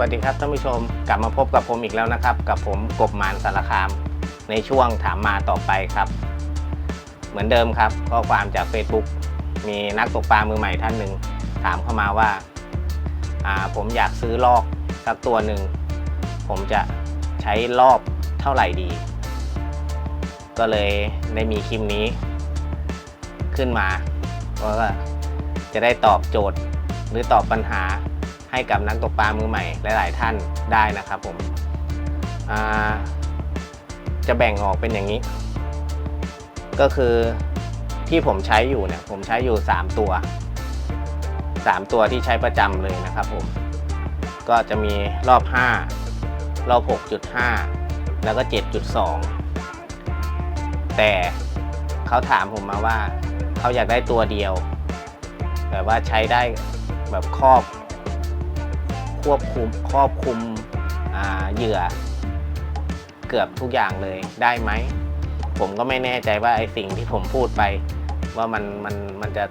สวัสดีครับท่านผู้ชมกลับมาพบกับผมอีกแล้วนะครับ กับผมกบมานสารคาม ในช่วงถามมาต่อไปครับ เหมือนเดิมครับข้อความจาก Facebook มีนักตกปลามือใหม่ท่านหนึ่งถามเข้ามาว่าาผมอยากซื้อลอกสักตัวหนึ่งผมจะใช้รอบเท่าไหร่ดี ก็เลยได้มีคลิปนี้ ขึ้นมาเพราะว่าจะได้ตอบโจทย์หรือตอบปัญหา ให้กับนักตกปลามือใหม่หลาย ๆ ท่านได้นะครับผมจะแบ่งออกเป็นอย่างนี้ ก็คือที่ผมใช้อยู่เนี่ยผมใช้อยู่ 3 ตัว 3 ตัวที่ใช้ประจำเลยนะครับผมก็จะมีรอบ 5 รอบ 6.5 แล้วก็ 7.2 แต่เขาถามผมมาว่าเขาอยากได้ตัวเดียว แบบว่าใช้ได้แบบครอบ ควบคุมครอบคุมเหยื่อ เกือบทุกอย่างเลยได้ไหม ผมก็ไม่แน่ใจว่าไอสิ่งที่ผมพูดไป ว่ามันมันมันจะ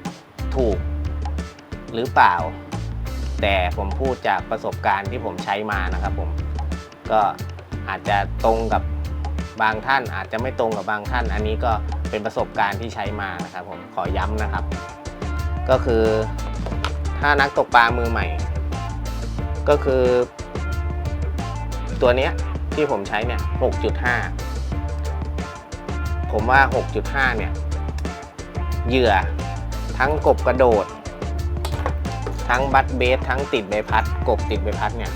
ถูกหรือเปล่า แต่ผมพูดจากประสบการณ์ที่ผมใช้มานะครับผมก็อาจจะตรงกับบางท่าน อาจจะไม่ตรงกับบางท่าน อันนี้ก็เป็นประสบการณ์ที่ใช้มานะครับผมขอย้ำนะครับ ก็คือถ้านักตกปลามือใหม่ ก็คือ ตัวเนี้ยที่ผมใช้เนี่ย 6.5 ผมว่า 6.5 เนี่ย เหยื่อทั้งกบกระโดด ทั้งบัตเบส ทั้งติดใบพัด กบติดใบพัดเนี่ย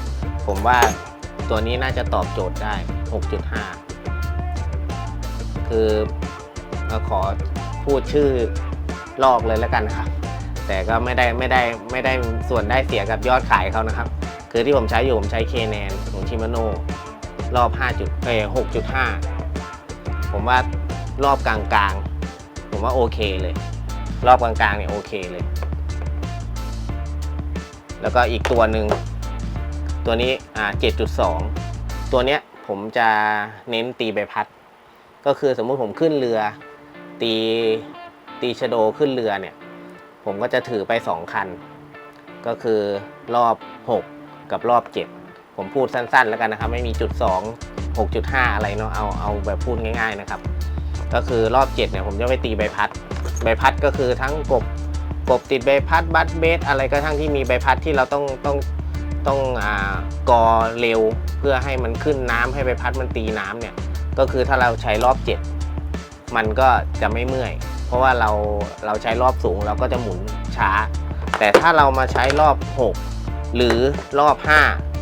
ผมว่าตัวนี้น่าจะตอบโจทย์ได้ 6.5 คือเราขอพูดชื่อลอกเลยแล้วกันครับ แต่ก็ไม่ได้ไม่ได้ไม่ได้ส่วนได้เสียกับยอดขายเขานะครับ คือที่ผมใช้อยู่ผมใช้เคแนนของชิมาโน่รอบ5จุดเอ6.5 ผมว่ารอบกลางๆ ผมว่าโอเคเลย รอบกลางๆเนี่ยโอเคเลย แล้วก็อีกตัวหนึ่งตัวนี้อ่า7.2 ตัวเนี้ยผมจะเน้นตีใบพัด ก็คือสมมุติผมขึ้นเรือ ตีตีชโดขึ้นเรือเนี่ย ผมก็จะถือไป 2 คัน ก็คือรอบ 6 กับรอบ 7 ผมพูดสั้นๆ แล้วกันนะครับ ไม่มีจุด 2 6.5 อะไรเนาะเอาเอาแบบพูดง่ายๆนะครับ ก็คือรอบ 7 เนี่ยผมจะไปตีใบพัด ใบพัดก็คือทั้งกบกบติดใบพัดบัตเบสอะไรก็ทั้งที่มีใบพัดที่เราต้องต้องต้องอ่ากอเร็วเพื่อให้มันขึ้นน้ำให้ใบพัดมันตีน้ำเนี่ยก็คือถ้าเราใช้รอบ 7 มันก็จะไม่เมื่อย เพราะว่าเราเราใช้รอบสูงเราก็จะหมุนช้า แต่ถ้าเรามาใช้รอบ 6 หรือรอบ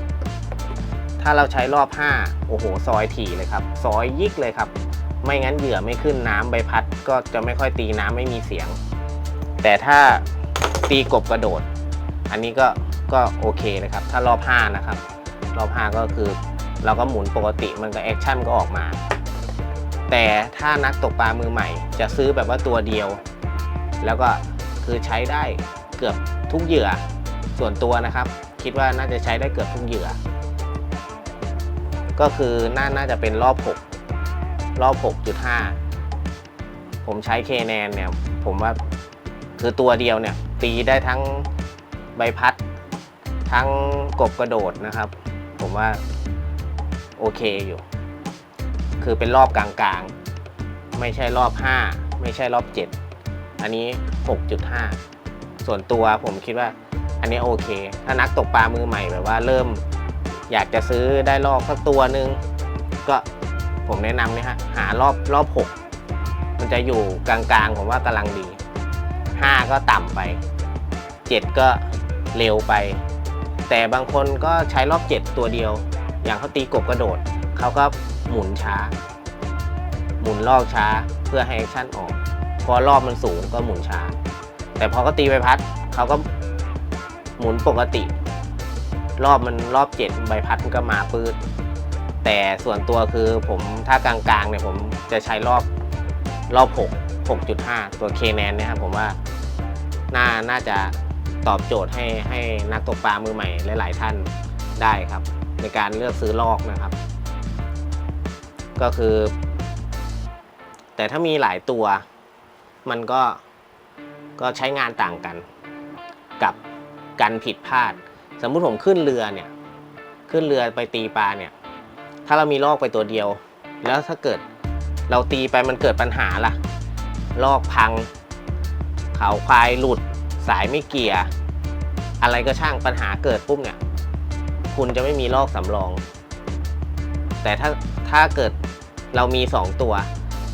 5 ถ้าเราใช้รอบ 5 โอ้โห ซอยถี่เลยครับ ซอยยิกเลยครับ ไม่งั้นเหยื่อไม่ขึ้นน้ำใบพัด ก็จะไม่ค่อยตีน้ำไม่มีเสียง แต่ถ้าตีกบกระโดด อันนี้ก็ก็โอเคเลยครับ ถ้ารอบ 5 นะครับ รอบ 5 ก็คือเราก็หมุนปกติมันก็แอคชั่นก็ออกมา แต่ถ้านักตกปลามือใหม่ จะซื้อแบบว่าตัวเดียว แล้วก็คือใช้ได้เกือบทุกเหยื่อ ส่วนตัวนะครับ คิดว่าน่าจะใช้ได้เกือบทุกเหยื่อ ก็คือน่าน่าจะเป็นรอบ 6 รอบ 6.5 ผมใช้เคแนนเนี่ย ผมว่าคือตัวเดียวเนี่ย ตีได้ทั้งใบพัด ทั้งกบกระโดดนะครับ ผมว่าโอเคอยู่ คือเป็นรอบกลางๆ ไม่ใช่รอบ 5 ไม่ใช่รอบ 7 อันนี้ 6.5 ส่วนตัวผมคิดว่า อันนี้โอเค ถ้านักตกปลามือใหม่แบบว่าเริ่ม อยากจะซื้อได้รอบสักตัวหนึ่งก็ผมแนะนำเนี่ยฮะหารอบรอบ 6 มันจะอยู่กลางๆ ผมว่ากำลังดี 5 ก็ต่ำไป 7 ก็เร็วไป แต่บางคนก็ใช้รอบ 7 ตัวเดียว อย่างเขาตีกบกระโดด เขาก็หมุนช้า หมุนลอกช้าเพื่อให้แอคชั่นออก พอรอบมันสูงก็หมุนช้า แต่พอเขาตีใบพัดเขาก็ หมุนปกติ รอบมันรอบ7ใบพัดมันก็มาปืดแต่ส่วนตัวคือผมถ้ากลางๆเนี่ยผมจะใช้รอบรอบ 6 6.5 ตัวเคแนนเนี่ยครับผมว่าน่าน่าจะตอบโจทย์ให้ให้นักตกปลามือใหม่หลาย ๆ ท่านได้ครับ ในการเลือกซื้อลอกนะครับ ก็คือ แต่ถ้ามีหลายตัวมันก็ก็ใช้งานต่างกันกับ การผิดพลาด สมมุติผมขึ้นเรือเนี่ย ขึ้นเรือไปตีปลาเนี่ย ถ้าเรามีลอกไปตัวเดียว แล้วถ้าเกิดเราตีไปมันเกิดปัญหาล่ะ ลอกพัง เขาควายหลุด สายไม่เกี่ยร์อะไรก็ช่างปัญหาเกิดปุ๊บเนี่ย คุณจะไม่มีลอกสำรอง แต่ถ้าถ้าเกิดเรามี 2 ตัว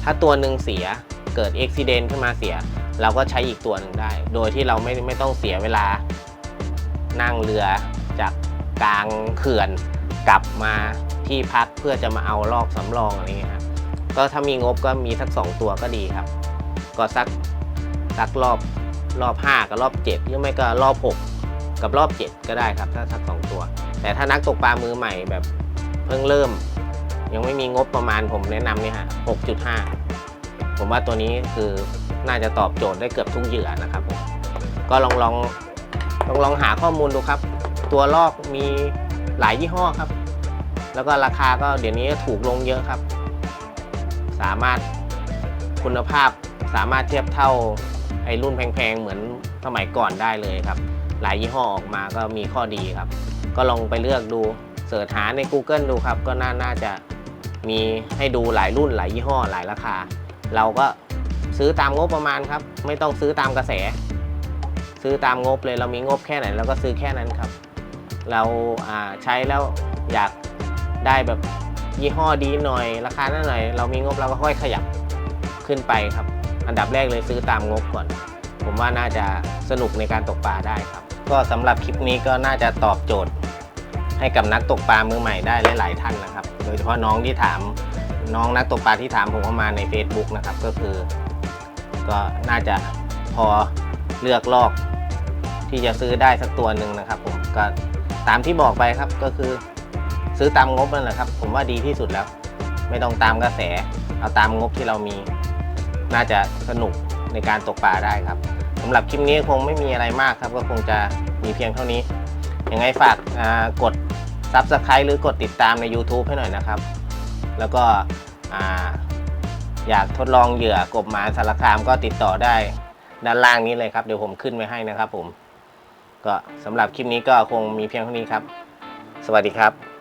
ถ้าตัวหนึ่งเสียเกิดอุบิเหตุขึ้นมาเสีย เราก็ใช้อีกตัวหนึ่งได้ โดยที่เราไม่ไม่ต้องเสียเวลา นั่งเรือจากกลางเขื่อนกลับมาที่พักเพื่อจะมาเอาลอกสำรองอะไรเงี้ยครับก็ถ้ามีงบก็มีสัก 2 ตัวก็ดีครับ ก็สักสักรอบรอบ 5 กับรอบ 7 หรือไม่ก็รอบ 6 กับรอบ 7 ก็ได้ครับ ถ้าสัก 2 ตัว แต่ถ้านักตกปลามือใหม่แบบเพิ่งเริ่ม ยังไม่มีงบประมาณผมแนะนำเนี่ยฮะ 6.5 ผมว่าตัวนี้คือน่าจะตอบโจทย์ได้เกือบทุกเหยื่อนะครับผมก็ลองลอง ลองลองหาข้อมูลดูครับ ตัวลอกมีหลายยี่ห้อครับ แล้วก็ราคาก็เดี๋ยวนี้ถูกลงเยอะครับ สามารถคุณภาพสามารถเทียบเท่าไอรุ่นแพงๆเหมือนสมัยก่อนได้เลยครับ หลายยี่ห้อออกมาก็มีข้อดีครับ ก็ลองไปเลือกดูเสิร์ชหาใน Google ดูครับ ก็น่าน่าจะมีให้ดูหลายรุ่นหลายยี่ห้อหลายราคา เราก็ซื้อตามงบประมาณครับ ไม่ต้องซื้อตามกระแส ซื้อตามงบเลยเรามีงบแค่ไหนเราก็ซื้อแค่นั้นครับ เราใช้แล้วอยากได้แบบยี่ห้อดีหน่อย ราคานั้นหน่อย เรามีงบเราก็ค่อยขยับขึ้นไปครับ อันดับแรกเลยซื้อตามงบก่อน ผมว่าน่าจะสนุกในการตกปลาได้ครับ ก็สำหรับคลิปนี้ก็น่าจะตอบโจทย์ ให้กับนักตกปลามือใหม่ได้หลาย ๆ ท่านนะครับ โดยเฉพาะน้องที่ถามน้องนักตกปลาที่ถามผมเข้ามาใน Facebook นะครับก็คือ ก็น่าจะพอเลือกลอก ที่จะซื้อได้สักตัวหนึ่งนะครับ ผมก็ตามที่บอกไปครับก็คือ ซื้อตามงบนั่นแหละครับ ผมว่าดีที่สุดแล้ว ไม่ต้องตามกระแส เอาตามงบที่เรามี น่าจะสนุกในการตกปลาได้ครับสำหรับคลิปนี้คงไม่มีอะไรมากครับ ก็คงจะมีเพียงเท่านี้ยังไงฝากกด Subscribe หรือกดติดตามใน YouTube ให้หน่อยนะครับ แล้วก็อ่าอยากทดลองเหยื่อกบหมาสารคามก็ติดต่อได้ด้านล่างนี้เลยครับ เดี๋ยวผมขึ้นไว้ให้นะครับผม ก็สำหรับคลิปนี้ก็คงมีเพียงเท่านี้ครับ สวัสดีครับ